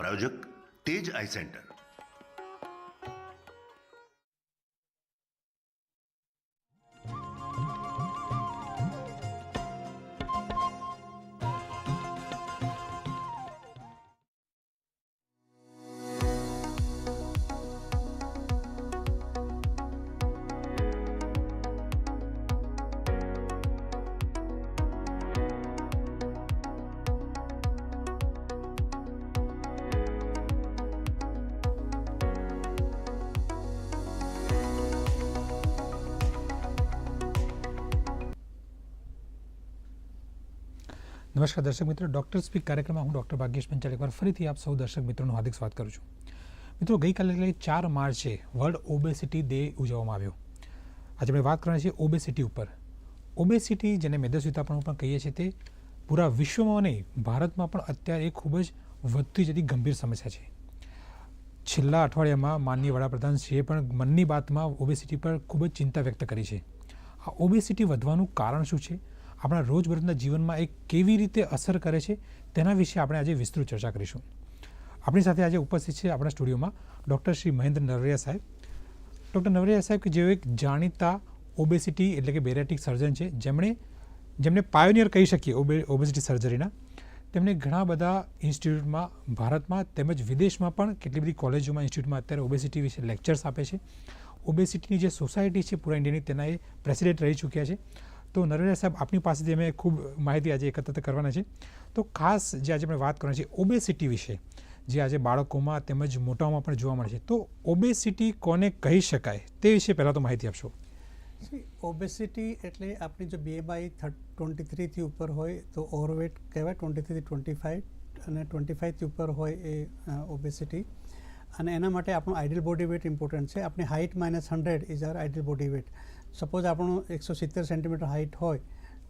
પ્રાયોજક તેજ eye centre. નમસ્કાર દર્શક મિત્રો, ડૉક્ટર સ્પીક કાર્યક્રમમાં હું ડૉક્ટર ભાગ્યેશ પંચાલ એકવાર ફરીથી આપ સૌ દર્શક મિત્રોનું હાર્દિક સ્વાગત કરું છું. મિત્રો, ગઈકાલે એટલે ચાર માર્ચે વર્લ્ડ ઓબેસિટી ડે ઉજવવામાં આવ્યો. આજે આપણે વાત કરવાની છે ઓબેસિટી ઉપર. ઓબેસિટી જેને મેદસ્વીતા પણ કહીએ છીએ તે પૂરા વિશ્વમાં નહીં ભારતમાં પણ અત્યારે ખૂબ જ વધતી જતી ગંભીર સમસ્યા છે. છેલ્લા અઠવાડિયામાં માનનીય વડાપ્રધાન શ્રીએ પણ મનની બાતમાં ઓબેસિટી પર ખૂબ જ ચિંતા વ્યક્ત કરી છે. આ ઓબેસિટી વધવાનું કારણ શું છે? આપણા રોજબરોજના જીવનમાં એ કેવી રીતે અસર કરે છે, તેના વિશે આપણે આજે વિસ્તૃત ચર્ચા કરીશું. આપણી સાથે આજે ઉપસ્થિત છે આપણા સ્ટુડિયોમાં ડૉક્ટર શ્રી મહેન્દ્ર નરવરિયા સાહેબ. ડૉક્ટર નરવરિયા સાહેબ કે જેઓ એક જાણીતા ઓબેસિટી એટલે કે બેરેટિક સર્જન છે, જેમણે જેમને પાયોનિયર કહી શકીએ ઓબે, ઓબેસિટી સર્જરીના, તેમણે ઘણા બધા ઇન્સ્ટિટ્યૂટમાં, ભારતમાં તેમજ વિદેશમાં પણ કેટલી બધી કોલેજોમાં, ઇન્સ્ટિટ્યૂટમાં અત્યારે ઓબેસિટી વિશે લેક્ચર્સ આપે છે. ઓબેસિટીની જે સોસાયટી છે પૂરા ઇન્ડિયાની, તેના એ પ્રેસિડેન્ટ રહી ચૂક્યા છે. તો નરેન્દ્ર સાહેબ, આપની પાસેથી અમે ખૂબ માહિતી આજે એકત્રિત કરવાના છે તો ખાસ જે આજે આપણે વાત કરવાની છે ઓબેસિટી વિશે, જે આજે બાળકોમાં તેમજ મોટાઓમાં પણ જોવા મળે છે. તો ઓબેસિટી કોને કહી શકાય તે વિશે પહેલાં તો માહિતી આપશો. ઓબેસિટી એટલે આપણી જો બીએમઆઈ ટ્વેન્ટી થ્રીથી ઉપર હોય તો ઓવરવેટ કહેવાય ટ્વેન્ટી થ્રીથી ટ્વેન્ટી ફાઇવ અને ટ્વેન્ટી ફાઇવથી ઉપર હોય એ ઓબેસિટી અને એના માટે આપણું આઈડિયલ બોડી વેટ ઇમ્પોર્ટન્ટ છે. આપણી height minus hundred is are ideal body weight suppose આપણું એકસો સિત્તેર સેન્ટીમીટર હાઇટ હોય,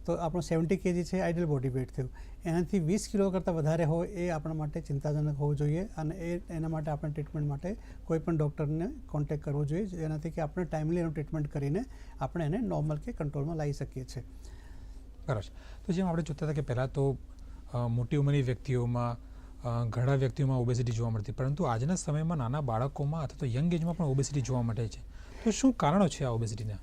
તો આપણું સેવન્ટી કેજી છે આઈડિયલ બોડી વેટ થયું. એનાથી વીસ કિલો કરતાં વધારે હોય એ આપણા માટે ચિંતાજનક હોવું જોઈએ અને એ, એના માટે આપણે ટ્રીટમેન્ટ માટે કોઈ પણ ડૉક્ટરને કોન્ટેક્ટ કરવો જોઈએ, જેનાથી કે આપણે ટાઈમલી એનું ટ્રીટમેન્ટ કરીને આપણે એને નોર્મલ કે કંટ્રોલમાં લાવી શકીએ છીએ. બરાબર તો જેમ આપણે જોતા હતા કે પહેલાં તો મોટી ઉંમરની વ્યક્તિઓમાં ઘણા વ્યક્તિઓમાં ઓબેસિટી જોવા મળતી, પરંતુ આજના સમયમાં નાના બાળકોમાં અથવા તો યંગ એજમાં પણ ઓબેસિટી જોવા મળે છે. તો શું કારણો છે આ ઓબેસિટીના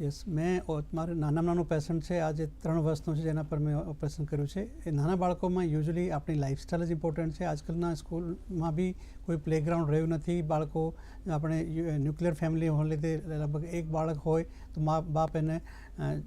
યસ મેં મારે નાનામાં નાનું પેશન્ટ છે, આજે ત્રણ વર્ષનું છે, જેના પર મેં ઓપરેશન કર્યું છે. એ નાના બાળકોમાં યુઝલી આપણી લાઇફસ્ટાઈલ જ ઇમ્પોર્ટન્ટ છે. આજકાલના સ્કૂલમાં બી કોઈ પ્લેગ્રાઉન્ડ રહ્યું નથી. બાળકો, આપણે ન્યુક્લિયર ફેમિલી હોવા લીધે લગભગ એક બાળક હોય તો મા, બાપ એને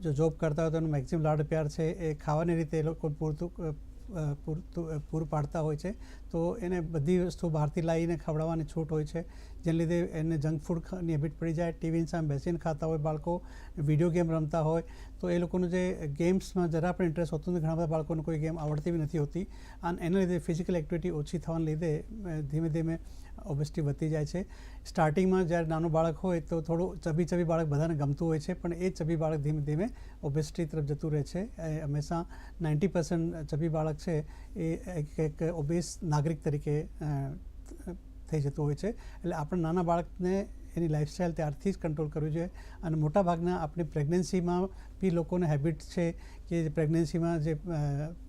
જો જોબ કરતા હોય તો એનું મેક્સિમમ લાડ પ્યાર છે. એ ખાવાની રીતે એ લોકો પૂરતું પૂરું પાડતા હોય છે. તો એને બધી વસ્તુ બહારથી લાવીને ખવડાવવાની છૂટ હોય છે. જેને લીધે એને જંક ફૂડની હેબિટ પડી જાય. ટીવીની સામે બેસીને ખાતા હોય બાળકો, વીડિયો ગેમ રમતા હોય. તો એ લોકોનું જે ગેમ્સમાં જરા પણ ઇન્ટરેસ્ટ હોતું નથી ઘણા બધા બાળકોને કોઈ ગેમ આવડતી બી નથી હોતી. અને એના લીધે ફિઝિકલ એક્ટિવિટી ઓછી થવાને લીધે ધીમે ધીમે ઓબેસિટી વધતી જાય છે. સ્ટાર્ટિંગમાં જ્યારે નાનું બાળક હોય તો થોડું ચબી ચબી બાળક બધાને ગમતું હોય છે, પણ એ ચબી બાળક ધીમે ધીમે ઓબેસિટી તરફ જતું રહે છે. એ હંમેશા નાઇન્ટી પર્સન્ટ ચબી બાળક છે એ એક એક ઓબેસ નાગરિક તરીકે થઈ જતું હોય છે. એટલે આપણે નાના બાળકને એની લાઇફસ્ટાઈલ ત્યારથી જ કંટ્રોલ કરવી જોઈએ અને મોટાભાગના આપણી પ્રેગ્નન્સીમાં બી લોકોને હેબિટ છે કે પ્રેગ્નન્સીમાં જે અ,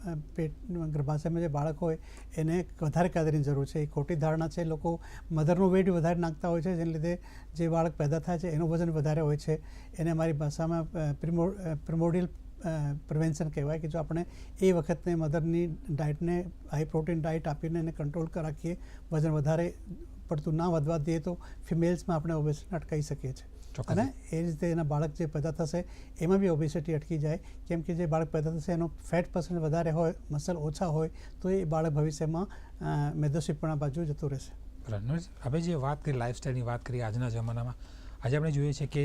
અ, પેટ ગર્ભાશયમાં જે બાળક હોય એને વધારે કેલરીની જરૂર છે. એ ખોટી ધારણા છે. લોકો મધરનું વેટ વધારે નાખતા હોય છે. જેને લીધે જે બાળક પેદા થાય છે એનું વજન વધારે હોય છે. એને અમારી ભાષામાં પ્રિમો પ્રિમોડિયલ પ્રિવેન્શન કહેવાય કે જો આપણે એ વખતને મધરની ડાયટને હાઈ પ્રોટીન ડાયટ આપીને એને કંટ્રોલ રાખીએ વજન વધારે પડતું ના વધવા દઈએ તો ફિમેલ્સમાં આપણે ઓબેસિટી અટકાવી શકીએ છીએ. અને એ રીતે એના બાળક જે પેદા થશે એમાં બી ઓબેસિટી અટકી જાય. કેમ કે જે બાળક પેદા થશે એનો ફેટ પર્સન્ટ વધારે હોય મસલ ઓછા હોય તો એ બાળક ભવિષ્યમાં મેદસ્વીપણા બાજુ જતું રહેશે. બરાબર હવે જે વાત કરી લાઈફસ્ટાઈલની વાત કરી આજના જમાનામાં આજે આપણે જોઈએ છીએ કે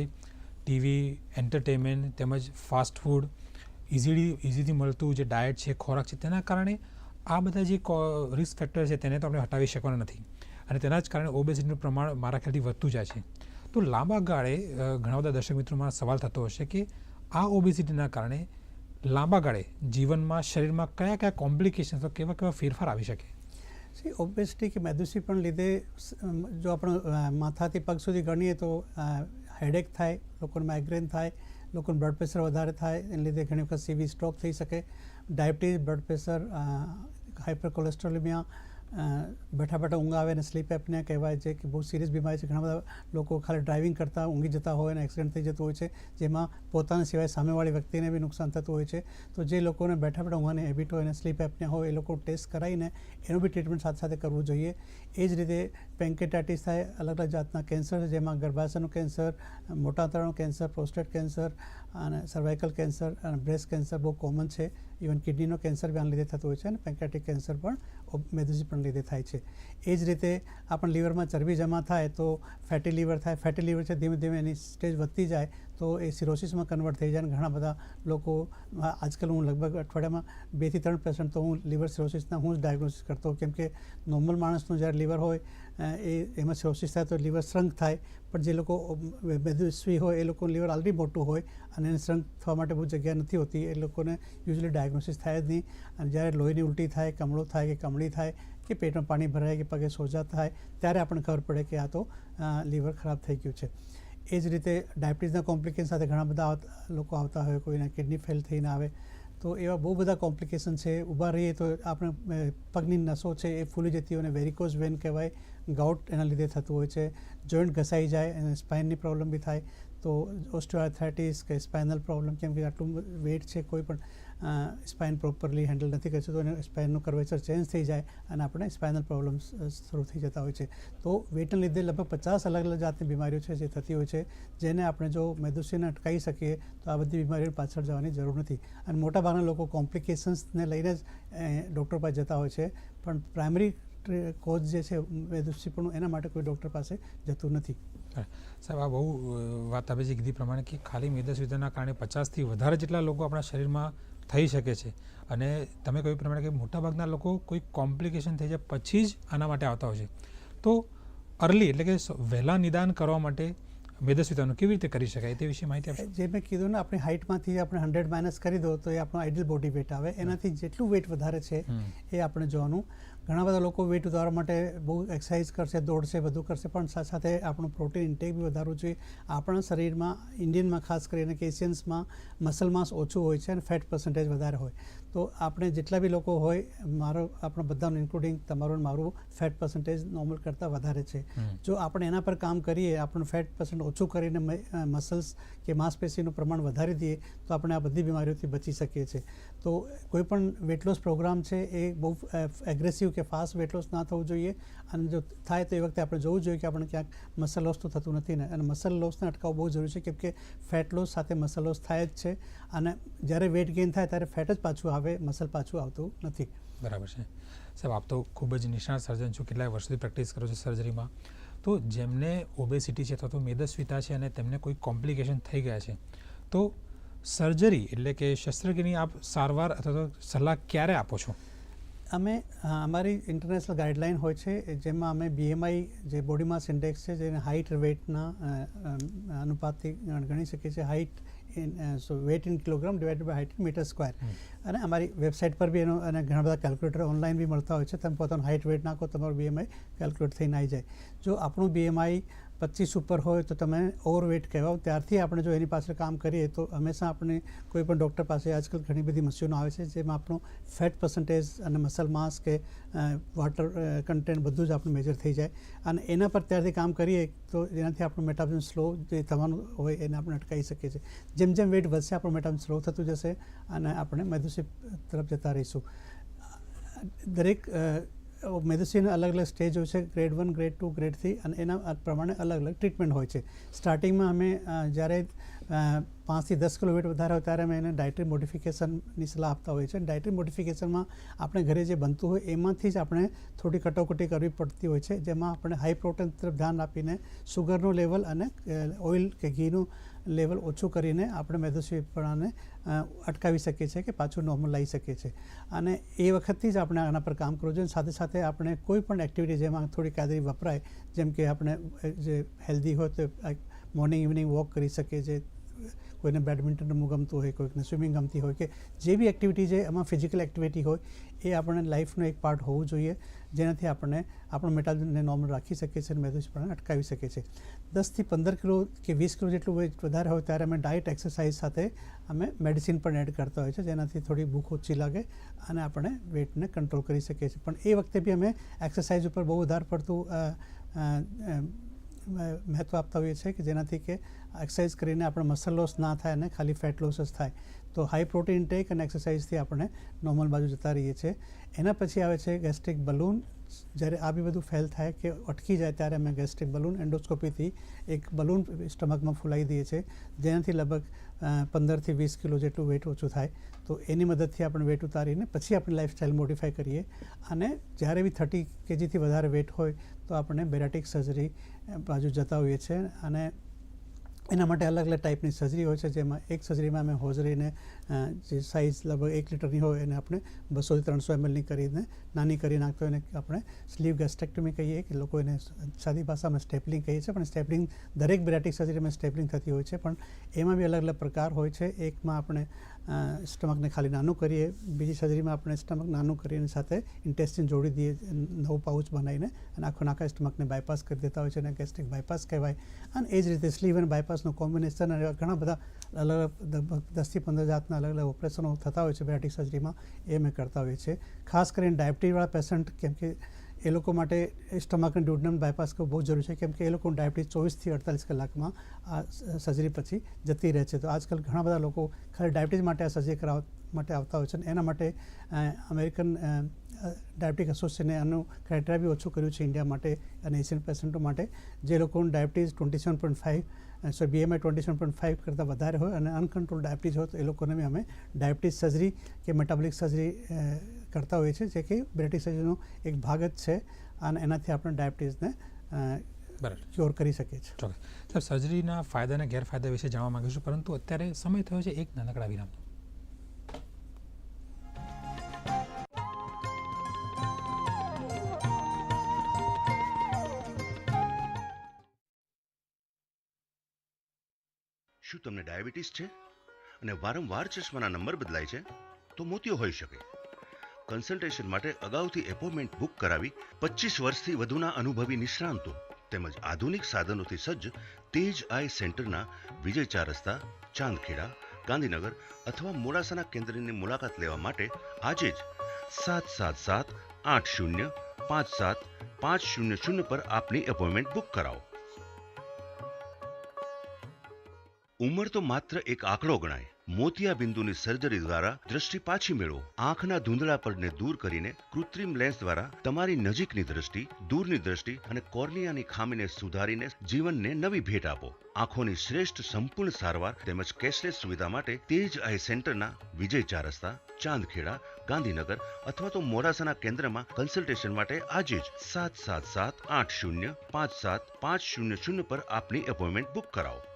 ટીવી એન્ટરટેનમેન્ટ તેમજ ફાસ્ટ ફૂડ ઇઝીલી ઇઝીથી મળતું જે ડાયટ છે ખોરાક છે તેના કારણે આ બધા જે રિસ્ક ફેક્ટર છે તેને તો આપણે હટાવી શકવાના નથી. અને તેના જ કારણે ઓબેસિટીનું પ્રમાણ મારા ખ્યાલથી વધતું જાય છે. તો લાંબા ગાળે ઘણા બધા દર્શક મિત્રોમાં સવાલ થતો હશે કે આ ઓબેસિટીના કારણે લાંબા ગાળે જીવનમાં, શરીરમાં કયા કયા કોમ્પ્લિકેશન અથવા કેવા કેવા ફેરફાર આવી શકે? સી ઓબેસિટી કે મેદુસી પણ લીધે જો આપણે માથાથી પગ સુધી ગણીએ તો હેડેક થાય, લોકોને માઇગ્રેન થાય, લોકોને બ્લડ પ્રેશર વધારે થાય, એને લીધે ઘણી વખત સીવી સ્ટ્રોક થઈ શકે diabetes blood pressure hypercholesterolemia બેઠા બેઠા ઊંઘ આવે અને સ્લીપ એપને કહેવાય છે કે બહુ સિરિયસ બીમારી છે. ઘણા બધા લોકો ખાલી ડ્રાઇવિંગ કરતા ઊંઘી જતા હોય અને એક્સિડન્ટ થઈ જતું હોય છે, જેમાં પોતાના સિવાય સામેવાળી વ્યક્તિને બી નુકસાન થતું હોય છે. તો જે લોકોને બેઠા બેઠા ઊંઘવાની હેબિટ હોય અને સ્લીપ એપને હોય, એ લોકો ટેસ્ટ કરાવીને એનું બી ટ્રીટમેન્ટ સાથે સાથે કરવું જોઈએ. એ જ રીતે પેન્કેટાઇટિસ થાય, અલગ અલગ જાતના કેન્સર જેમાં ગર્ભાશયનું કેન્સર મોટા તળનું કેન્સર પ્રોસ્ટેટ કેન્સર અને સર્વાઇકલ કેન્સર અને બ્રેસ્ટ કેન્સર બહુ કોમન છે. ઇવન કિડનીનો કેન્સર આના લીધે થતું હોય છે અને પેન્કેટિક કેન્સર પણ મેદુસી પણ લીધે થાય છે. એ જ રીતે આપણ લીવરમાં ચરબી જમા થાય તો ફેટી લીવર થાય. ફેટી લીવર છે, ધીમે ધીમે એની સ્ટેજ વધતી જાય તો એ સિરોસિસમાં કન્વર્ટ થઈ જાય અને ઘણા બધા લોકો, આજકાલ હું લગભગ અઠવાડિયામાં બેથી ત્રણ પેશન્ટ તો હું લીવર સિરોસિસના હું જ ડાયગ્નોસિસ કરતો. કેમ કે નોર્મલ માણસનું જ્યારે લીવર હોય એ, એમાં સિરોસિસ થાય તો લીવર શ્રંક થાય. પણ જે લોકો મેદસ્વી હોય, એ લોકોનું લીવર ઓલરેડી મોટું હોય અને એને શ્રંક થવા માટે બહુ જગ્યા નથી હોતી. એ લોકોને યુઝલી ડાયગ્નોસિસ થાય જ નહીં. અને જ્યારે લોહીની ઉલટી થાય, કમળો થાય કે કમળી થાય કે પેટમાં પાણી ભરાય કે પગે સોજા થાય, ત્યારે આપણને ખબર પડે કે આ તો લીવર ખરાબ થઈ ગયું છે. એ જ રીતે ડાયાબિટીસના કોમ્પ્લિકેશન સાથે ઘણા બધા લોકો આવતા હોય, કોઈના કિડની ફેલ થઈને આવે, તો એવા બહુ બધા કોમ્પ્લિકેશન છે. ઊભા રહીએ તો આપણે પગની નસો છે એ ફૂલી જતી હોય અને વેરિકોઝ વેન કહેવાય, ગાઉટ એના લીધે થતું હોય છે. જોઈન્ટ ઘસાઈ જાય અને સ્પાઇનની પ્રોબ્લેમ બી થાય. તો ઓસ્ટિયોઆર્થરાઇટિસ કે સ્પાઇનલ પ્રોબ્લેમ, કેમ કે આટલું વેટ છે કોઈ પણ સ્પાઇન પ્રોપરલી હેન્ડલ નથી કરતું તો એને સ્પાઇનનું કર્વેચર ચેન્જ થઈ જાય અને આપણે સ્પાઇનલ પ્રોબ્લેમ્સ શરૂ થઈ જતા હોય છે. તો વેટને લીધે લગભગ પચાસ અલગ અલગ જાતની બીમારીઓ છે જે થતી હોય છે, જેને આપણે જો મેદુસીને અટકાવી શકીએ તો આ બધી બીમારીઓ પાછળ જવાની જરૂર નથી. અને મોટાભાગના લોકો કોમ્પ્લિકેશન્સને લઈને જ ડૉક્ટર પાસે જતા હોય છે. પણ પ્રાઇમરી કોઝ જે છે મેદુસીપણું એના માટે કોઈ ડૉક્ટર પાસે જતું નથી. સાહેબ આ બહુ વાત તમે જે કીધી પ્રમાણે કે ખાલી મેદસ્વીતાના કારણે પચાસથી વધારે જેટલા લોકો આપણા શરીરમાં થઈ શકે છે. અને તમે કહ્યું પ્રમાણે કે મોટાભાગના લોકો કોઈ કોમ્પ્લિકેશન થઈ જાય પછી જ આના માટે આવતા હોય છે. તો અર્લી એટલે કે વહેલા નિદાન કરવા માટે મેદસ્વીતાનું કેવી રીતે કરી શકાય તે વિશે માહિતી આપશો? જે મેં કીધું ને આપણી હાઇટમાંથી આપણે હંડ્રેડ માઇનસ કરી દો તો એ આપણો આઈડિયલ બોડી વેટ આવે. એનાથી જેટલું વેટ વધારે છે એ આપણે જોવાનું. ઘણા બધા લોકો વેટ ઉતારવા માટે બહુ એક્સરસાઇઝ કરશે દોડશે બધું કરશે પણ સાથે સાથે આપણું પ્રોટીન ઇન્ટેક બી વધારવું જોઈએ. આપણા શરીરમાં ઇન્ડિયનમાં ખાસ કરીને કે એશિયન્સમાં મસલ માસ ઓછું હોય છે અને ફેટ પર્સન્ટેજ વધારે હોય. તો આપણે જેટલા બી લોકો હોય મારો આપણો બધાનું ઇન્ક્લુડિંગ તમારું મારું ફેટ પર્સન્ટેજ નોર્મલ કરતાં વધારે છે. જો આપણે એના પર કામ કરીએ આપણું ફેટ પર્સન્ટ ઓછું કરીને મસલ્સ કે માંસપેશીનું પ્રમાણ વધારી દઈએ તો આપણે આ બધી બીમારીઓથી બચી શકીએ છીએ. તો કોઈ પણ વેટ લોસ પ્રોગ્રામ છે એ બહુ એગ્રેસિવ કે ફાસ્ટ વેટ લોસ ના થવું જોઈએ. અને જો થાય તો એ વખતે આપણે જોવું જોઈએ કે આપણે ક્યાંક મસલ લોસ તો થતું નથી ને. અને મસલ લોસને અટકાવવું બહુ જરૂરી છે કેમ કે ફેટ લોસ સાથે મસલ લોસ થાય જ છે. અને જ્યારે વેટ ગેઇન થાય ત્યારે ફેટ જ પાછું આવે મસલ પાછું આવતું નથી. બરાબર છે. સાહેબ, આપ તો ખૂબ જ નિષ્ણાત સર્જન છો. કેટલાય વર્ષોથી પ્રેક્ટિસ કરો છો સર્જરીમાં તો જેમને ઓબેસિટી છે અથવા તો મેદસ્વીતા છે અને તેમને કોઈ કોમ્પ્લિકેશન થઈ ગયા છે, તો સર્જરી એટલે કે શસ્ત્રક્રિયાની આપ સારવાર અથવા તો સલાહ ક્યારે આપો છો? અમે અમારી ઇન્ટરનેશનલ ગાઈડલાઇન હોય છે જેમાં અમે બીએમઆઈ જે બોડી માસ ઇન્ડેક્સ છે જેને હાઇટ વેટના અનુપાતથી ગણ- શકીએ છીએ. Height in so weight in kilogram divided by height metre square અને અમારી વેબસાઇટ પર બી એનો અને ઘણા બધા કેલ્ક્યુલેટર ઓનલાઈન બી મળતા હોય છે. તમે પોતાનું હાઇટ વેટ નાખો તમારું બીએમઆઈ કેલ્ક્યુલેટ થઈને આવી જાય. જો આપણું બીએમઆઈ પચીસ ઉપર હોય તો તમે ઓવરવેટ કહેવાઓ. ત્યારથી આપણે જો એની પાછળ કામ કરીએ તો હંમેશા આપણે કોઈ પણ ડૉક્ટર પાસે આજકાલ ઘણી બધી મશીનો આવે છે, જેમાં આપણું ફેટ પર્સન્ટેજ અને મસલ માસ કે વોટર કન્ટેન્ટ બધું જ આપણું મેજર થઈ જાય. અને એના પર ત્યારથી કામ કરીએ તો એનાથી આપણું મેટાબોલિઝમ સ્લો જે થવાનું હોય એને આપણે અટકાવી શકીએ છીએ. જેમ જેમ વેટ વધશે આપણું મેટાબોલિઝમ સ્લો થતું જશે અને આપણે મેદુસી તરફ જતા રહીશું. દરેક મેડિસિન અલગ અલગ સ્ટેજ હોય છે grade one grade two grade three અને એના પ્રમાણે અલગ અલગ ટ્રીટમેન્ટ હોય છે. સ્ટાર્ટિંગમાં અમે જ્યારે પાંચથી દસ કિલો વેટ વધારે હોય ત્યારે અમે એને ડાયટરી મોડિફિકેશનની સલાહ આપતા હોઈએ છીએ. ડાયટરી મોડિફિકેશનમાં આપણે ઘરે જે બનતું હોય એમાંથી જ આપણે થોડી કટોકટી કરવી પડતી હોય છે, જેમાં આપણે હાઈ પ્રોટીન તરફ ધ્યાન આપીને સુગરનું લેવલ અને ઓઇલ કે ઘીનું લેવલ ઓછું કરીને આપણે મેદસ્વીપણાને અટકાવી શકીએ છીએ કે પાછું નોર્મલ લાવી શકીએ છીએ. અને એ વખતથી જ આપણે આના પર કામ કરવું જોઈએ. સાથે સાથે આપણે કોઈ પણ એક્ટિવિટી જેમાં થોડી કાદરી વપરાય, જેમ કે આપણે જે હેલ્ધી હોય તો મોર્નિંગ ઇવનિંગ વોક કરી શકીએ છીએ કોઈને બેડમિન્ટન રમવું ગમતું હોય, કોઈકને સ્વિમિંગ ગમતી હોય કે જે બી એક્ટિવિટી છે એમાં ફિઝિકલ એક્ટિવિટી હોય, એ આપણને લાઈફનો એક પાર્ટ હોવું જોઈએ. જેનાથી આપણને આપણું મેટાબોલિઝમને નોર્મલ રાખી શકીએ છીએ અને મેદસ્વીપણાને અટકાવી શકીએ છીએ. દસથી પંદર કિલો કે વીસ કિલો જેટલું વધારે હોય, ત્યારે અમે ડાયટ એક્સરસાઇઝ સાથે અમે મેડિસિન પણ એડ કરતા હોય છે, જેનાથી થોડી ભૂખ ઓછી લાગે અને આપણે વેટને કંટ્રોલ કરી શકીએ છીએ. પણ એ વખતે બી અમે એક્સરસાઇઝ ઉપર બહુ વધારે પડતું મહત્ત્વ આપતા હોઈએ છીએ કે જેનાથી કે એક્સરસાઇઝ કરીને આપણે મસલ લોસ ના થાય અને ખાલી ફેટ લોસ જ થાય. તો હાઈ પ્રોટીન ટેક અને એક્સરસાઇઝથી આપણે નોર્મલ બાજુ જતા રહીએ છીએ. એના પછી આવે છે ગેસ્ટ્રિક બલૂન જ્યારે આ બી બધું ફેલ થાય કે અટકી જાય ત્યારે અમે ગેસ્ટ્રિક બલૂન એન્ડોસ્કોપીથી એક બલૂન સ્ટમકમાં ફૂલાવી દઈએ છીએ. જેનાથી લગભગ પંદરથી વીસ કિલો જેટલું વેટ ઓછું થાય. તો એની મદદથી આપણે વેટ ઉતારીને પછી આપણી લાઈફસ્ટાઈલ મોડિફાઈ કરીએ. અને જ્યારે બી થર્ટી કેજીથી વધારે વેટ હોય તો આપણે બેરાટિક સર્જરી બાજુ જતા હોઈએ છીએ. અને એના માટે અલગ અલગ ટાઈપની સર્જરી હોય છે, જેમાં એક સર્જરીમાં અમે હોજરીને જે સાઇઝ લગભગ એક લીટરની હોય એને આપણે બસોથી ત્રણસો એમએલની કરીને નાની કરી નાખતો એને આપણે સ્લીવ ગેસ્ટ્રેક્ટમી કહીએ કે લોકો એને સાદી ભાષામાં સ્ટેપલિંગ કહીએ છીએ, પણ સ્ટેપલિંગ દરેક બેરાટિક સર્જરીમાં સ્ટેપલિંગ થતી હોય છે, પણ એમાં બી અલગ અલગ પ્રકાર હોય છે. એકમાં આપણે સ્ટમકને ખાલી નાનું કરીએ. બીજી સર્જરીમાં આપણે સ્ટમક નાનું કરીને સાથે ઇન્ટેસ્ટિન જોડી દઈએ, નવું પાઉચ બનાવીને અને આખો નાખા સ્ટમકને બાયપાસ કરી દેતા હોય છે અને ગેસ્ટ્રિક બાયપાસ કહેવાય. અને એ જ રીતે સ્લીવ અને બાયપાસનું કોમ્બિનેશન અને ઘણા બધા અલગ અલગ દસથી પંદર જાતના અલગ અલગ ઓપરેશનો થતા હોય છે બેરાટિક સર્જરીમાં એ અમે કરતા હોઈએ છીએ. ખાસ કરીને ડાયાબિટીવાળા પેશન્ટ કેમ કે એ લોકો માટે સ્ટમક અને ડુડનમ બાયપાસ કરવું બહુ જરૂરી છે, કેમ કે એ લોકોનું ડાયાબિટીસ ચોવીસથી અડતાલીસ કલાકમાં આ સર્જરી પછી જતી રહે છે. તો આજકાલ ઘણા બધા લોકો ખાલી ડાયાબિટીસ માટે આ સર્જરી કરાવવા માટે આવતા હોય છે એના માટે અમેરિકન ડાયાબિટીક એસોસિએશને આનું ક્રાઇટેરિયા બી ઓછું કર્યું છે ઇન્ડિયા માટે અને એશિયન પેશન્ટો માટે, જે લોકોનું diabetes twenty seven point five so BMI twenty seven point five કરતાં વધારે હોય અને અનકન્ટ્રોલ ડાયાબિટીસ હોય તો એ લોકોને બી અમે ડાયાબિટીસ સર્જરી કે મેટાબોલિક સર્જરી કરતા હોઈએ છીએ જે કે બ્રિટિશ સર્જરીનો એક ભાગ જ છે અને એનાથી આપણે ડાયાબિટીસને બરાબર. ક્યોર કરી શકીએ છીએ. ચોક્કસ. સાહેબ સર્જરીના ફાયદા અને ગેરફાયદા વિશે જાણવા માંગુ છું પરંતુ અત્યારે સમય થયો છે એક નાનકડા વિરામનો. શું તમને ડાયાબિટીસ છે? અને વારંવાર ચશ્માના નંબર બદલાય છે? તો મોતિયો હોઈ શકે. કન્સલ્ટેશન માટે અગાઉથી એપોઇન્ટમેન્ટ બુક કરાવી પચીસ વર્ષથી વધુના અનુભવી નિષ્ણાંતો તેમજ આધુનિક સાધનોથી સજ્જ તેજ આઈ સેન્ટરના વિજય ચાર રસ્તા, ચાંદખેડા, ગાંધીનગર અથવા મોડાસાના કેન્દ્રની મુલાકાત લેવા માટે આજે જ સાત સાત સાત આઠ શૂન્ય પાંચ સાત પાંચ શૂન્ય શૂન્ય પર આપની એપોઇન્ટમેન્ટ બુક કરાવો. ઉંમર તો માત્ર એક આંકડો ગણાય. મોતિયા બિંદુની સર્જરી દ્વારા દ્રષ્ટિ પાછી મેળવો. આંખના ધૂંધળા પડને દૂર કરીને કૃત્રિમ લેન્સ દ્વારા તમારી નજીકની દ્રષ્ટિ, દૂરની દ્રષ્ટિ અને કોર્નિયાની ખામીને સુધારીને જીવનને નવી ભેટ આપો. આંખોની શ્રેષ્ઠ સંપૂર્ણ સારવાર તેમજ કેશલેસ સુવિધા માટે તેજ આઈ સેન્ટરના વિજય ચાર રસ્તા, ચાંદખેડા, ગાંધીનગર અથવા તો મોડાસાના કેન્દ્રમાં કન્સલ્ટેશન માટે આજે જ સાત સાત સાત આઠ શૂન્ય પાંચ સાત પાંચ શૂન્ય શૂન્ય પર આપની એપોઇન્ટમેન્ટ બુક કરાવો.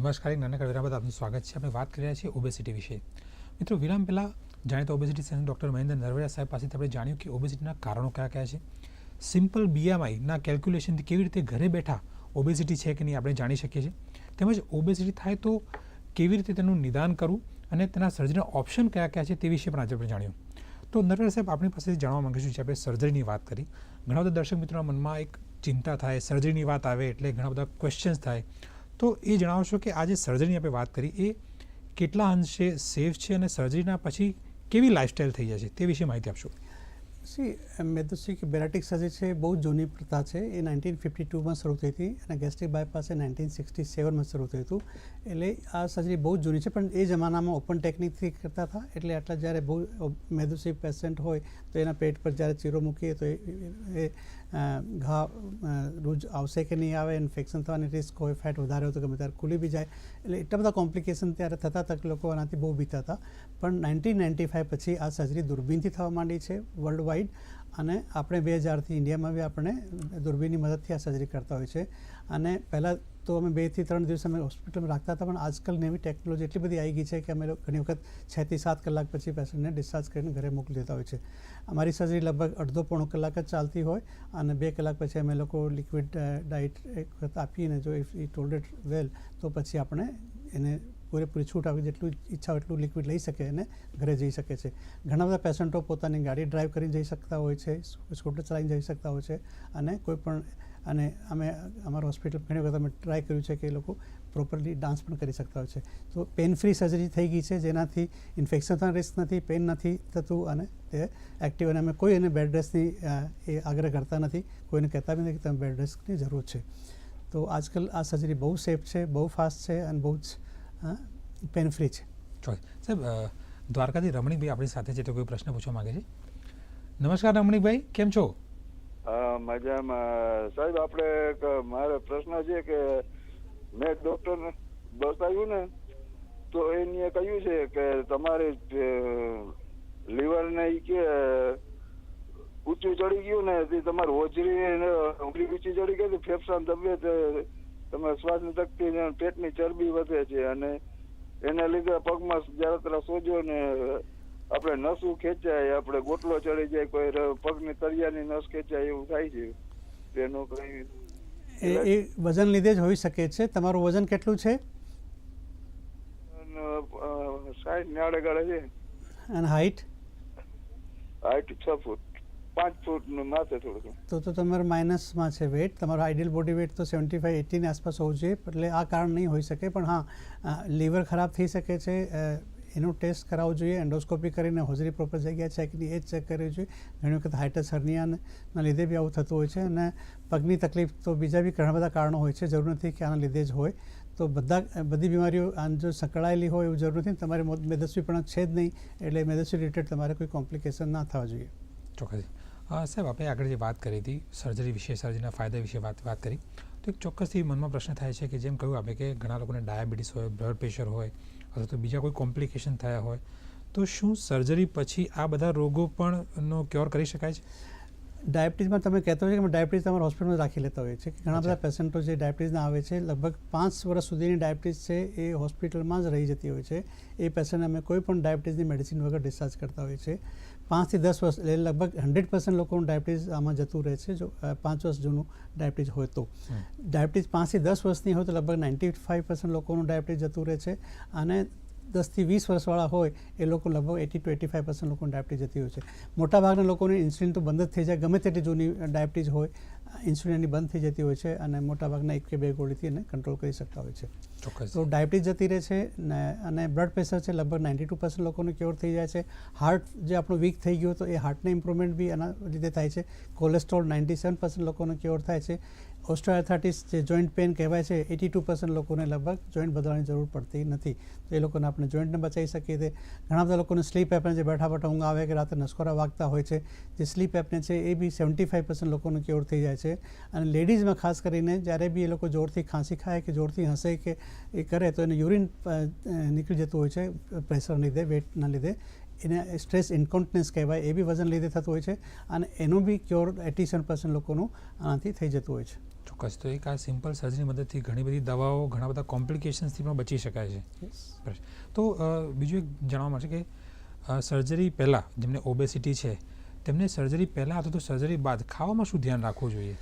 નમસ્કાર, નાના વિરામ બાદ આપનું સ્વાગત છે. આપણે વાત કરી રહ્યા છીએ ઓબેસિટી વિશે. મિત્રો, વિરામ પહેલાં જાણીતા obesity centre doctor Mahendra Narvadiya સાહેબ પાસેથી આપણે જાણ્યું કે ઓબેસિટીના કારણો કયા કયા છે. સિમ્પલ બીએમઆઈના કેલ્ક્યુલેશનથી કેવી રીતે ઘરે બેઠા ઓબેસિટી છે કે નહીં આપણે જાણી શકીએ છીએ. તેમજ ઓબેસિટી થાય તો કેવી રીતે તેનું નિદાન કરવું અને તેના સર્જરીના ઓપ્શન કયા કયા છે તે વિશે પણ આજે આપણે જાણ્યું. તો નરવડિયા સાહેબ આપણી પાસેથી જાણવા માંગીશું જે આપણે સર્જરીની વાત કરી. ઘણા બધા દર્શક મિત્રોના મનમાં એક ચિંતા થાય સર્જરીની વાત આવે એટલે ઘણા બધા ક્વેશ્ચન્સ થાય. તો એ જણાવશો કે આ જે સર્જરીની આપણે વાત કરી. એ કેટલા અંશે સેફ છે અને સર્જરીના પછી કેવી લાઇફસ્ટાઈલ થઈ જાય છે તે વિશે માહિતી આપશો. સી મેં તો સી કે બેરાટિક સર્જરી છે, બહુ જૂની પ્રથા છે. એ નાઇન્ટીન ફિફ્ટી ટુમાં શરૂ થઈ હતી અને ગેસ્ટ્રિક બાયપાસ એ નાઇન્ટીન સિક્સટી સેવનમાં શરૂ થયું હતું. એટલે આ સર્જરી બહુ જૂની છે, પણ એ જમાનામાં ઓપન ટેકનિકથી કરતા હતા. એટલે આટલા જ્યારે બહુ મેદુસી પેશન્ટ હોય તો એના પેટ પર જ્યારે ચીરો મૂકીએ તો એ ઘા રોજ આવશે કે નહીં આવે ઇન્ફેક્શન થવાની રિસ્ક હોય ફેટ વધારે હોય તો ગમે ત્યારે ખુલી બી જાય. એટલે એટલા બધા કોમ્પ્લિકેશન ત્યારે થતા તક લોકો આનાથી બહુ બીતા હતા. પણ નાઇન્ટીન નાઇન્ટી ફાઇવ પછી આ સર્જરી દૂરબીનથી થવા માંડી છે વર્લ્ડ વાઇડ અને આપણે બે હજારથી ઇન્ડિયામાં બી આપણે દૂરબીનની મદદથી આ સર્જરી કરતા હોય છે. અને પહેલાં તો અમે બેથી ત્રણ દિવસ અમે હોસ્પિટલમાં રાખતા હતા, પણ આજકાલ નવી ટેકનોલોજી એટલી બધી આવી ગઈ છે કે અમે ઘણી વખત છથી સાત કલાક પછી પેશન્ટને ડિસ્ચાર્જ કરીને ઘરે મોકલી દેતા હોય છે. અમારી સર્જરી લગભગ અડધો પોણો કલાક જ ચાલતી હોય અને બે કલાક પછી અમે લોકો લિક્વિડ ડાયટ એક વખત આપીને જો ઇફ ઈ ટોલરેટ વેલ તો પછી આપણે એને પૂરેપૂરી છૂટ આપી જેટલું ઈચ્છા એટલું લિક્વિડ લઈ શકે અને ઘરે જઈ શકે છે. ઘણા બધા પેશન્ટો પોતાની ગાડી ડ્રાઈવ કરીને જઈ શકતા હોય છે સ્કૂટર ચલાવીને જઈ શકતા હોય છે અને કોઈ પણ અને અમે અમારા હોસ્પિટલ ઘણી વખત અમે ટ્રાય કર્યું છે કે એ લોકો પ્રોપરલી ડાન્સ પણ કરી શકતા હોય છે. તો પેન ફ્રી સર્જરી થઈ ગઈ છે, જેનાથી ઇન્ફેક્શન થવાનો રિસ્ક નથી પેન નથી થતું અને તે એક્ટિવ અને અમે કોઈ એને બેડ રેસ્ટની એ આગ્રહ કરતા નથી. કોઈને કહેતા બી નથી કે તમે બેડ રેસ્ટની જરૂર છે. તો આજકાલ આ સર્જરી બહુ સેફ છે, બહુ ફાસ્ટ છે અને બહુ જ પેન ફ્રી છે. ચોક્કસ. સાહેબ દ્વારકાથી રમણીકભાઈ આપણી સાથે છે, તો કોઈ પ્રશ્ન પૂછવા માગે છે? નમસ્કાર રમણીકભાઈ, કેમ છો? મજામાં. સાહેબ, આપણે મારે પ્રશ્ન છે કે મેં ડૉક્ટરને બતાવ્યું ને, તો એને કહ્યું છે કે તમારે લીવરને એ કે ઊંચું ચડી ગયું ને, તે તમારે હોજરી ને ઊંચી ચડી ગઈ ફેફસાની તબિયત, તમારે શ્વાસની તકતી પેટની ચરબી વધે છે. અને એના લીધે પગમાં જ્યારે તરફ સોજો ને આપણે નસું ખેંચાય આપણે ગોટલો ચડી જાય કોઈ પગની તળિયાની નસ ખેંચાય એવું થાય છે. તેનું કઈ એ એ વજન લીધે જ હોઈ શકે છે. તમારું વજન કેટલું છે? સાઈઠ ને આડે ગાળે છે. અને હાઇટ હાઈટ છ ફૂટ. પાંચ ફૂટનું માથે થોડું તો તો તમારું માઇનસમાં છે વેટ તમારો આઈડિયલ બોડી વેટ તો સેવન્ટી ફાઈવ એટીની આસપાસ હોવું જોઈએ. એટલે આ કારણ નહીં હોઈ શકે. પણ હા લીવર ખરાબ થઈ શકે છે. એનું ટેસ્ટ કરાવવું જોઈએ, એન્ડોસ્કોપી કરીને હોજરી પ્રોપર જગ્યા છે કે નહીં એ ચેક કરવી જોઈએ. ઘણી વખત હાઇટસ હર્નિયાના લીધે બી આવું થતું હોય છે અને પગની તકલીફ તો બીજા બી ઘણા બધા કારણો હોય છે, જરૂર નથી કે આના લીધે જ હોય. તો બધા, બધી બીમારીઓ આમ જો સંકળાયેલી હોય એવું જરૂર નથી તમારે મો- મેદસ્વી પણ છે જ નહીં એટલે મેદસ્વી રિલેટેડ તમારે કોઈ કોમ્પ્લિકેશન ના થવા જોઈએ. ચોક્કસ. હા સાહેબ, આપણે આગળ જે વાત કરી હતી સર્જરી વિશે સર્જરીના ફાયદા વિશે વાત વાત કરી. તો એક ચોક્કસથી મનમાં પ્રશ્ન થાય છે કે જેમ કહ્યું આપણે કે ઘણા લોકોને ડાયાબિટીસ હોય બ્લડ પ્રેશર હોય અથવા તો બીજા કોઈ કોમ્પ્લિકેશન થયા હોય, તો શું સર્જરી પછી આ બધા રોગો પણ નો ક્યોર કરી શકાય છે? ડાયાબિટીસમાં તમે કહેતો હોય કે ડાયાબિટીસ તમારા હોસ્પિટલમાં રાખી લેતા હોઈએ છીએ. ઘણા બધા પેશન્ટો જે ડાયાબિટીસના આવે છે લગભગ પાંચ વર્ષ સુધીની ડાયાબિટીસ છે એ હોસ્પિટલમાં જ રહી જતી હોય છે. એ પેશન્ટ અમે કોઈ પણ ડાયાબિટીસની મેડિસિન વગર ડિસ્ચાર્જ કરતા હોઈએ છીએ. પાંચથી દસ વર્ષ એટલે લગભગ હંડ્રેડ પર્સન્ટ લોકોનું ડાયાબિટીસ આમાં જતું રહે છે જો પાંચ વર્ષ જૂનું ડાયાબિટીસ હોય તો. ડાયાબિટીસ પાંચથી દસ વર્ષની હોય તો લગભગ નાઇન્ટી ફાઇવ પર્સન્ટ લોકોનું ડાયાબિટીસ જતું રહે છે. અને દસથી વીસ વર્ષવાળા હોય એ લોકો લગભગ eighty two eighty five percent લોકોને ડાયાબિટીસ જતી હોય છે. મોટાભાગના લોકોને ઇન્સ્યુલિન તો બંધ જ થઈ જાય ગમે તેટલી જૂની ડાયાબિટીસ હોય ઇન્સ્યુલિનની બંધ થઈ જતી હોય છે અને મોટાભાગના એક કે બે ગોળીથી એને કંટ્રોલ કરી શકતા હોય છે. તો ડાયાબિટીસ જતી રહે છે ને અને બ્લડ પ્રેશર છે લગભગ નાઇન્ટી ટુ પર્સન્ટ લોકોને ક્યોર થઈ જાય છે. હાર્ટ જે આપણું વીક થઈ ગયું તો એ હાર્ટને ઇમ્પ્રુવમેન્ટ બી એના લીધે થાય છે. કોલેસ્ટ્રોલ નાઇન્ટી સેવન પર્સન્ટ લોકોને ક્યોર થાય છે. ઓસ્ટ્રોઆથાઇટિસ જે જોઈન્ટ પેન કહેવાય છે, એટી ટુ પર્સન્ટ લોકોને લગભગ જોઈન્ટ બદલવાની જરૂર પડતી નથી. તો એ લોકોને આપણે જોઈન્ટને બચાવી શકીએ છીએ. ઘણા બધા લોકોને સ્લીપ એપને જે બેઠા બેઠા ઊંઘ આવે કે રાતે નસકોરા વાગતા હોય છે, જે સ્લીપ એપને છે, એ બી સેવન્ટી ફાઇવ પર્સન્ટ લોકોને ક્યોર થઈ જાય છે. અને લેડીઝમાં ખાસ કરીને જ્યારે બી એ લોકો જોરથી ખાંસી ખાય કે જોરથી હસે કે એ કરે, તો એને યુરિન નીકળી જતું હોય છે પ્રેશરના લીધે વેટના લીધે. એને સ્ટ્રેસ ઇન્કોન્ટનેસ કહેવાય, એ બી વજન લીધે થતું હોય છે. અને એનું બી ક્યોર એટી સેવન પર્સન્ટ લોકોનું આનાથી થઈ જતું હોય છે. ચોક્કસ. તો એક આ સિમ્પલ સર્જરી મદદથી ઘણી બધી દવાઓ ઘણા બધા કોમ્પ્લિકેશન્સથી પણ બચી શકાય છે. તો બીજું એક જાણવા મળશે કે સર્જરી પહેલાં જેમને ઓબેસિટી છે તેમને સર્જરી પહેલાં અથવા તો સર્જરી બાદ ખાવામાં શું ધ્યાન રાખવું જોઈએ?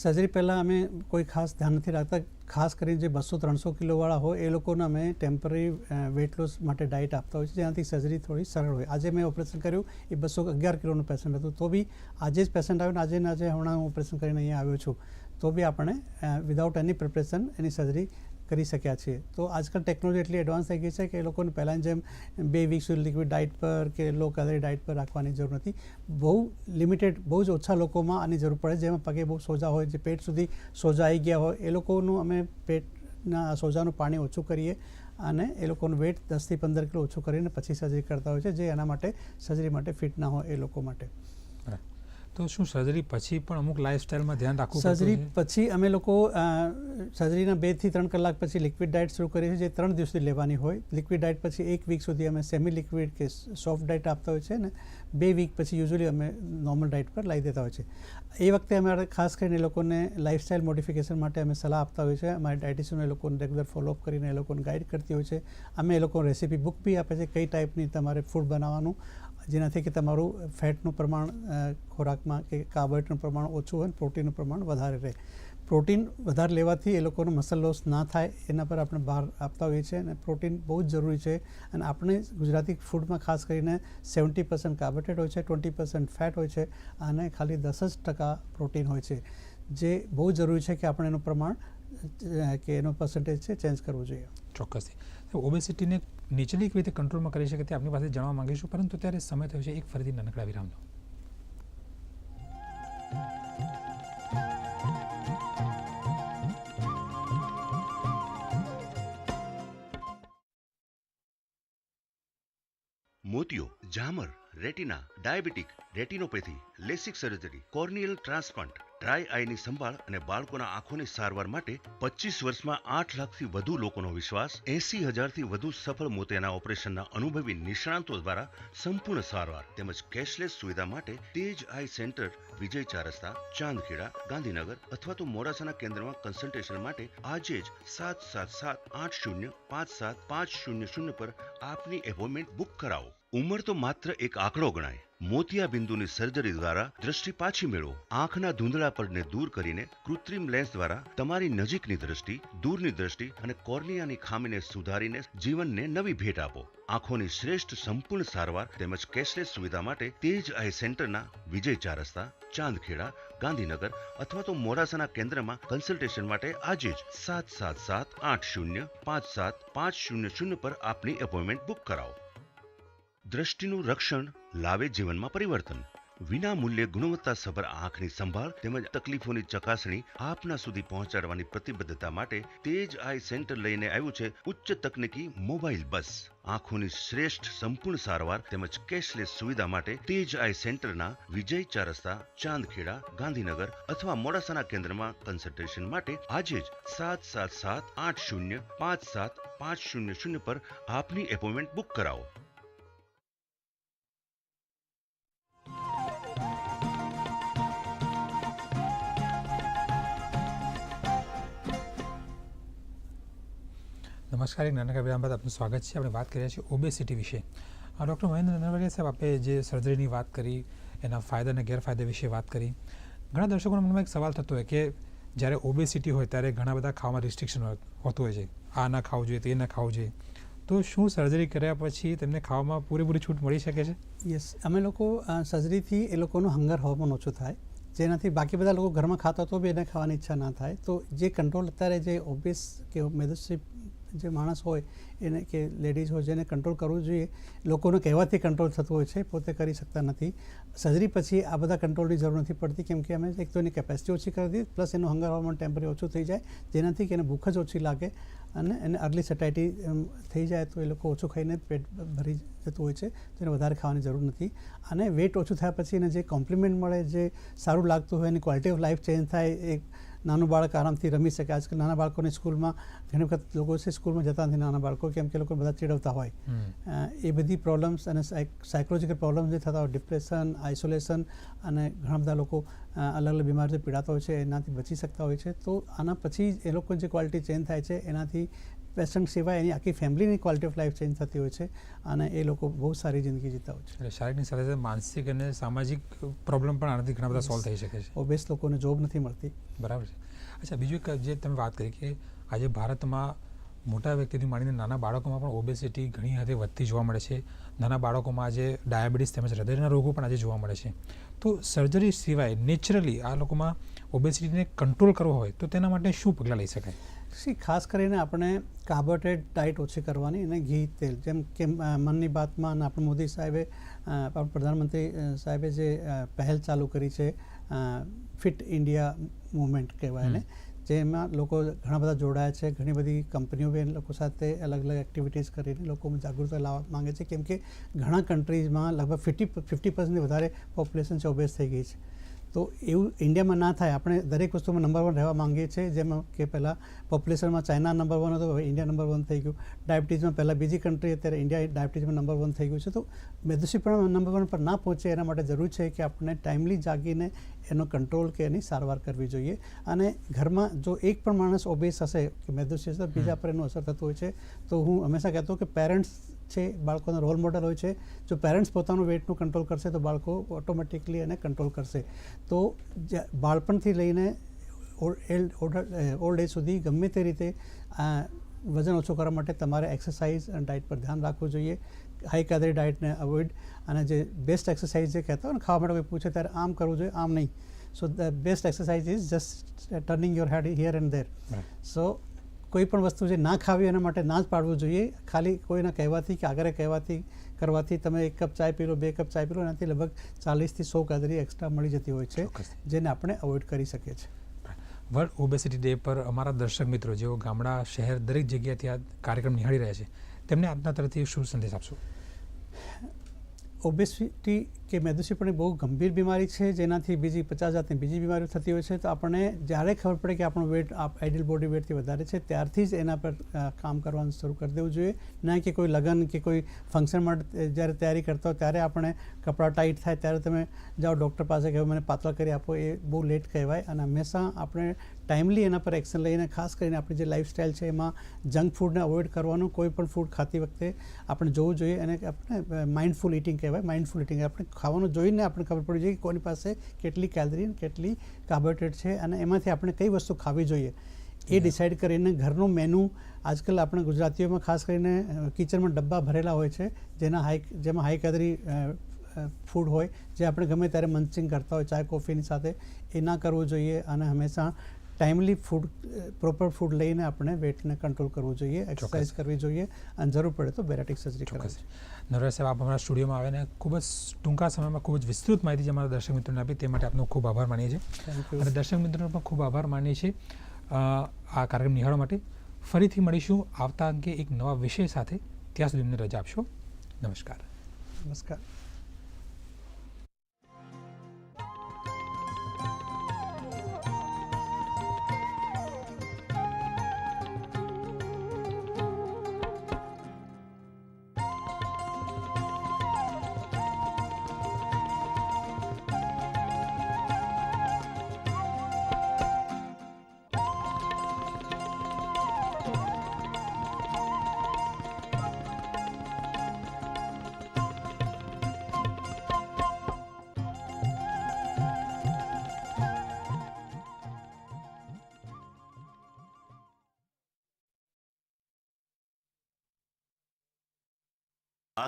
સર્જરી પહેલાં અમે કોઈ ખાસ ધ્યાન નથી રાખતા, ખાસ કરીને જે બસો ત્રણસો કિલોવાળા હોય, એ લોકોને અમે ટેમ્પરરી વેટ લોસ માટે ડાયટ આપતા હોય છે જેનાથી સર્જરી થોડી સરળ હોય. આજે મેં ઓપરેશન કર્યું, એ બસો અગિયાર કિલોનું પેશન્ટ હતું. તો બી આજે જ પેશન્ટ આવ્યો ને, આજે આજે હમણાં હું ઓપરેશન કરીને અહીંયા આવ્યો છું. તો બી આપણે વિધાઉટ એની પ્રિપરેશન એની સર્જરી કરી શક્યા છીએ. તો આજકાલ ટેકનોલોજી એટલી એડવાન્સ થઈ ગઈ છે કે એ લોકોને પહેલાંની જેમ બે વીક સુધી લિક્વિડ ડાયટ પર કે લો કેલરી ડાયટ પર રાખવાની જરૂર નથી. બહુ લિમિટેડ બહુ જ ઓછા લોકોમાં આની જરૂર પડે જેમાં પગે બહુ સોજા હોય, જે પેટ સુધી સોજા આવી ગયા હોય, એ લોકોનું અમે પેટના સોજાનું પાણી ઓછું કરીએ અને એ લોકોનું વેટ દસથી પંદર કિલો ઓછું કરીને પછી સર્જરી કરતા હોય છે, જે એના માટે સર્જરી માટે ફિટ ના હોય એ લોકો માટે. તો શું સર્જરી પછી પણ અમુક લાઇફસ્ટાઇલમાં ધ્યાન રાખવું સર્જરી પછી અમે લોકો સર્જરીના બેથી ત્રણ કલાક પછી લિક્વિડ ડાયટ શરૂ કરીએ છીએ જે ત્રણ દિવસ સુધી લેવાની હોય. લિક્વિડ ડાયટ પછી એક વીક સુધી અમે સેમી લિક્વિડ કે સોફ્ટ ડાયટ આપતા હોય છે ને બે વીક પછી યુઝ્યુઅલી અમે નોર્મલ ડાયટ પર લાવી દેતા હોય છે. એ વખતે અમે ખાસ કરીને એ લોકોને લાઇફસ્ટાઇલ મોડિફિકેશન માટે અમે સલાહ આપતા હોય છે. અમારે ડાયટિશિયન એ લોકોને રેગ્યુલર ફોલોઅપ કરીને એ લોકોને ગાઈડ કરતી હોય છે. અમે એ લોકો રેસીપી બુક બી આપે છે કઈ ટાઈપની તમારે ફૂડ બનાવવાનું. જેનાથી કે તમારું ફેટનું પ્રમાણ ખોરાકમાં કે કાર્બોહાઈડ્રેટનું પ્રમાણ ઓછું હોય પ્રોટીનનું પ્રમાણ વધારે રહે. પ્રોટીન વધારે લેવાથી એ લોકોનો મસલ લોસ ના થાય એના પર આપણે ભાર આપતા હોઈએ છીએ અને પ્રોટીન બહુ જ જરૂરી છે. અને આપણે ગુજરાતી ફૂડમાં ખાસ કરીને સેવન્ટી પર્સન્ટ કાર્બોહાઈડ્રેટ હોય છે, ટ્વેન્ટી પર્સન્ટ ફેટ હોય છે અને ખાલી દસ જ ટકા પ્રોટીન હોય છે. જે બહુ જરૂરી છે કે આપણે એનું પ્રમાણ કે એનો પર્સન્ટેજ છે, ચેન્જ કરવું જોઈએ. ચોક્કસથી. ઓબેસિટીને નીચેની કેવી રીતે કંટ્રોલમાં કરી શકે તે આપની પાસે જાણવા માંગીશું, પરંતુ ત્યારે સમય થયો છે એક ફરીથી નાનકડા વિરામનો મોતિયો ઝામર retina, diabetic, retinopathy, lasik surgery, corneal transplant, dry આઈની સંભાળ અને બાળકોના આંખોની સારવાર માટે પચીસ વર્ષમાં આઠ લાખથી વધુ લોકોનો વિશ્વાસ, એસી હજારથી વધુ સફળ મોતિયાના ઓપરેશનના અનુભવી નિષ્ણાંતો દ્વારા સંપૂર્ણ સારવાર તેમજ કેશલેસ સુવિધા માટે તેજ આઈ સેન્ટર, વિજય ચાર રસ્તા ચાંદખેડા, ગાંધીનગર અથવા તો મોડાસાના કેન્દ્રમાં કન્સલ્ટેશન માટે આજે જ સાત સાત સાત આઠ શૂન્ય પાંચ સાત પાંચ શૂન્ય શૂન્ય પર આપની એપોઇન્ટમેન્ટ બુક કરાવો. ઉંમર તો માત્ર એક આંકડો ગણાય. મોતિયા બિંદુની સર્જરી દ્વારા દ્રષ્ટિ પાછી મેળવો. આંખના ધૂંધળા પડને દૂર કરીને કૃત્રિમ લેન્સ દ્વારા તમારી નજીકની દ્રષ્ટિ, દૂરની દ્રષ્ટિ અને કોર્નિયાની ખામીને સુધારીને જીવનને નવી ભેટ આપો. આંખોની શ્રેષ્ઠ સંપૂર્ણ સારવાર તેમજ કેશલેસ સુવિધા માટે તેજ આઈ સેન્ટરના વિજય ચાર રસ્તા, ચાંદખેડા, ગાંધીનગર અથવા તો મોડાસાના કેન્દ્રમાં કન્સલ્ટેશન માટે આજે જ સાત સાત સાત આઠ શૂન્ય પાંચ સાત પાંચ શૂન્ય શૂન્ય પર આપની એપોઇન્ટમેન્ટ બુક કરાવો. દ્રષ્ટિનું રક્ષણ લાવે જીવનમાં પરિવર્તન. વિના મૂલ્યે ગુણવત્તાસભર આંખની સંભાળ તેમજ તકલીફોની ચકાસણી આપના સુધી પહોંચાડવાની પ્રતિબદ્ધતા માટે તેજ આઈ સેન્ટર લઈને આવ્યું છે ઉચ્ચ તકનીકી મોબાઈલ બસ. આંખોની શ્રેષ્ઠ સંપૂર્ણ સારવાર તેમજ કેશલેસ સુવિધા માટે તેજ આઈ સેન્ટરના વિજય ચાર રસ્તા, ચાંદખેડા, ગાંધીનગર અથવા મોડાસાના કેન્દ્રમાં કન્સલ્ટેશન માટે આજે જ સાત સાત સાત આઠ શૂન્ય પાંચ સાત પાંચ શૂન્ય શૂન્ય પર આપની એપોઇન્ટમેન્ટ બુક કરાવો. નમસ્કાર એક નાનકડા વિરામ બાદ આપનું સ્વાગત છે. આપણે વાત કરી રહ્યા છીએ ઓબેસિટી વિશે. ડૉક્ટર મહેન્દ્ર નરવરિયા સાહેબ આપણે જે સર્જરીની વાત કરી, એના ફાયદા અને ગેરફાયદા વિશે વાત કરી. ઘણા દર્શકોના મનમાં એક સવાલ થતો હોય કે જ્યારે ઓબેસિટી હોય ત્યારે ઘણા બધા ખાવામાં રિસ્ટ્રિક્શન હોતું હોય છે. આ ના ખાવું જોઈએ, તે ના ખાવું જોઈએ. તો શું સર્જરી કર્યા પછી તેમને ખાવામાં પૂરેપૂરી છૂટ મળી શકે છે? યસ અમે લોકો સર્જરીથી એ લોકોનું હંગર હોર્મોન ઓછું થાય. જેનાથી બાકી બધા લોકો ઘરમાં ખાતા તો બી એને ખાવાની ઈચ્છા ના થાય. તો જે કંટ્રોલ અત્યારે જે ઓબેસ કે મેદસ્વી જે માણસ હોય એને કે લેડીઝ હોય જેને કંટ્રોલ કરવું જોઈએ, લોકોને કહેવાથી કંટ્રોલ થતું હોય છે, પોતે કરી શકતા નથી. સર્જરી પછી આ બધા કંટ્રોલની જરૂર નથી પડતી, કેમ કે અમે એક તો એની કેપેસિટી ઓછી કરી દીધી પ્લસ એનું હંગર હોર્મોન ટેમ્પરેચર ઓછું થઈ જાય, જેનાથી કે એને ભૂખ જ ઓછી લાગે અને એને અર્લી સટાઇટી થઈ જાય તો એ લોકો ઓછું ખાઈને પેટ ભરી જતું હોય છે, તો એને વધારે ખાવાની જરૂર નથી. અને વેટ ઓછું થયા પછી એને જે કોમ્પ્લિમેન્ટ મળે, જે સારું લાગતું હોય, એની ક્વોલિટી ઓફ લાઈફ ચેન્જ થાય એક નાનું બાળક આરામથી રમી શકે. આજકાલ નાના બાળકોની સ્કૂલમાં ઘણી વખત લોકો છે સ્કૂલમાં જતા નથી નાના બાળકો કેમ કે લોકો બધા ચીડવતા હોય. એ બધી પ્રોબ્લેમ્સ અને સાયકોલોજીકલ પ્રોબ્લેમ્સ જે થતા હોય ડિપ્રેશન આઇસોલેશન અને ઘણા બધા લોકો અલગ અલગ બીમારીથી પીડાતા હોય છે એનાથી બચી શકતા હોય છે. તો આના પછી એ લોકો જે ક્વોલિટી ચેન્જ થાય છે એનાથી પેશન્ટ સિવાય એની આખી ફેમિલીની ક્વોલિટી ઓફ લાઈફ ચેન્જ થતી હોય છે અને એ લોકો બહુ સારી જિંદગી જીતા હોય છે. એટલે શારીરિકની સાથે સાથે માનસિક અને સામાજિક પ્રોબ્લેમ પણ આનાથી ઘણા બધા સોલ્વ થઈ શકે છે. ઓબેસ લોકોને જોબ નથી મળતી. બરાબર છે. અચ્છા બીજું એક જે તમે વાત કરી કે આજે ભારતમાં મોટા વ્યક્તિથી માંડીને નાના બાળકોમાં પણ ઓબેસિટી ઘણી હદે વધતી જોવા મળે છે. નાના બાળકોમાં આજે ડાયાબિટીસ તેમજ હૃદયના રોગો પણ આજે જોવા મળે છે. તો સર્જરી સિવાય નેચરલી આ લોકોમાં ઓબેસિટીને કંટ્રોલ કરવો હોય તો તેના માટે શું પગલાં લઈ શકાય? સી ખાસ કરીને આપણે કાર્બોહાઈડ્રેટ ડાયટ ઓછી કરવાની અને ઘી તેલ. જેમ કે મનની બાતમાં આપણે મોદી સાહેબે આપણા પ્રધાનમંત્રી સાહેબે જે પહેલ ચાલુ કરી છે ફિટ ઇન્ડિયા મુવમેન્ટ કહેવાય એને જેમાં લોકો ઘણા બધા જોડાયા છે. ઘણી બધી કંપનીઓ બી એ લોકો સાથે અલગ અલગ એક્ટિવિટીઝ કરીને લોકોમાં જાગૃતતા લાવવા માગે છે. કેમ કે ઘણા કન્ટ્રીઝમાં લગભગ ફિફ્ટી ફિફ્ટી પર્સન્ટથી વધારે પોપ્યુલેશન છે ઓબેસ થઈ ગઈ છે. તો એવું ઇન્ડિયામાં ના થાય. આપણે દરેક વસ્તુમાં નંબર વન રહેવા માંગીએ છીએ. જેમાં કે પહેલાં પોપ્યુલેશનમાં ચાઇના નંબર વન હતો, હવે ઇન્ડિયા નંબર વન થઈ ગયું. ડાયાબિટીઝમાં પહેલાં બીજી કન્ટ્રી અત્યારે ઇન્ડિયા ડાયાબિટીઝમાં નંબર વન થઈ ગયું છે. તો મેદસ્વી પણ નંબર વન પર ના પહોંચે એના માટે જરૂર છે કે આપણે ટાઈમલી જાગીને એનો કંટ્રોલ કે એની સારવાર કરવી જોઈએ. અને ઘરમાં જો એક પણ માણસ ઓબેસ હશે, કે મેદસ્વી હશે બીજા પર એનું અસર થતું હોય છે. તો હું હંમેશા કહેતો કે પેરેન્ટ્સ છે બાળકોના રોલ મોડલ હોય છે. જો પેરેન્ટ્સ પોતાનું વેટનું કંટ્રોલ કરશે તો બાળકો ઓટોમેટિકલી એને કંટ્રોલ કરશે. તો બાળપણથી લઈને ઓલ્ડ એજ સુધી ગમે તે રીતે વજન ઓછું કરવા માટે તમારે એક્સરસાઇઝ અને ડાયટ પર ધ્યાન રાખવું જોઈએ. હાઈ કેલરી ડાયટને અવોઇડ અને જે બેસ્ટ એક્સરસાઇઝ જે કહેતા હોય ને ખાવા માટે કોઈ પૂછે ત્યારે આમ કરવું જોઈએ આમ નહીં. So the best exercise is just turning your head here and there so કોઈ પણ વસ્તુ જે ના ખાવી એના માટે ના જ પાડવું જોઈએ. ખાલી કોઈના કહેવાથી કે આગળ કહેવાથી કરવાથી તમે એક કપ ચાય પી લો બે કપ ચાય પી લો એનાથી લગભગ ચાલીસથી સો કાદરી એક્સ્ટ્રા મળી જતી હોય છે જેને આપણે અવોઇડ કરી શકીએ છીએ. વર્લ્ડ ઓબેસિટી ડે પર અમારા દર્શક મિત્રો જેઓ ગામડા શહેર દરેક જગ્યાએથી આ કાર્યક્રમ નિહાળી રહ્યા છે તેમને આપના તરફથી શું સંદેશ આપશો. ઓબેસિટી કે મેદસ્વીપણ બહુ ગંભીર બીમારી છે, જેનાથી બીજી પચાસ જાતની બીજી બીમારીઓ થતી હોય છે. તો આપણને જ્યારે ખબર પડે કે આપણું વેટ આઈડિયલ બોડી વેટથી વધારે છે, ત્યારથી જ એના પર કામ કરવાનું શરૂ કરી દેવું જોઈએ. ના કે કોઈ લગ્ન કે કોઈ ફંક્શન માટે જ્યારે તૈયારી કરતા હોય ત્યારે આપણે કપડાં ટાઈટ થાય ત્યારે તમે જાઓ ડૉક્ટર પાસે કહો મને પાતળા કરી આપો, એ બહુ લેટ કહેવાય. અને હંમેશા આપણે ટાઈમલી એના પર એક્શન લઈને, ખાસ કરીને આપણી જે લાઈફસ્ટાઈલ છે, એમાં જંક ફૂડને અવોઇડ કરવાનું, કોઈ પણ ફૂડ ખાતી વખતે આપણે જોવું જોઈએ. અને આપણે માઇન્ડફુલ ઇટિંગ કહેવાય. માઇન્ડફુલ ઇટિંગ આપણે ખાવાનું જોઈને આપણે ખબર પડવી જોઈએ કે કોની પાસે કેટલી કેલરી કેટલી કાર્બોહાઈડ્રેટ છે અને એમાંથી આપણે કઈ વસ્તુ ખાવી જોઈએ. એ ડિસાઇડ કરીને ઘરનું મેનુ આજકાલ આપણે ગુજરાતીઓમાં ખાસ કરીને કિચનમાં ડબ્બા ભરેલા હોય છે જેના હાઈ જેમાં હાઈ કેલરી ફૂડ હોય જે આપણે ગમે ત્યારે મંચિંગ કરતા હોય ચાય કોફીની સાથે એ ના કરવું જોઈએ અને હંમેશા ટાઈમલી ફૂડ પ્રોપર ફૂડ લઈને આપણે વેટને કંટ્રોલ કરવું જોઈએ એક્સરસાઇઝ કરવી જોઈએ અને જરૂર પડે તો બેરાટિક સર્જરી કરવી ચોક્કસ. નરવેશ સાહેબ આપ અમારા સ્ટુડિયોમાં આવીને ખૂબ જ ટૂંકા સમયમાં ખૂબ જ વિસ્તૃત માહિતી જે અમારા દર્શક મિત્રોને આપી તે માટે આપનો ખૂબ આભાર માનીએ છીએ. અને દર્શક મિત્રોનો પણ ખૂબ આભાર માનીએ છીએ. આ કાર્યક્રમ નિહાળવા માટે ફરીથી મળીશું આવતા અંકે એક નવા વિષય સાથે. ત્યાં સુધી અમને રજા આપશો. નમસ્કાર. નમસ્કાર.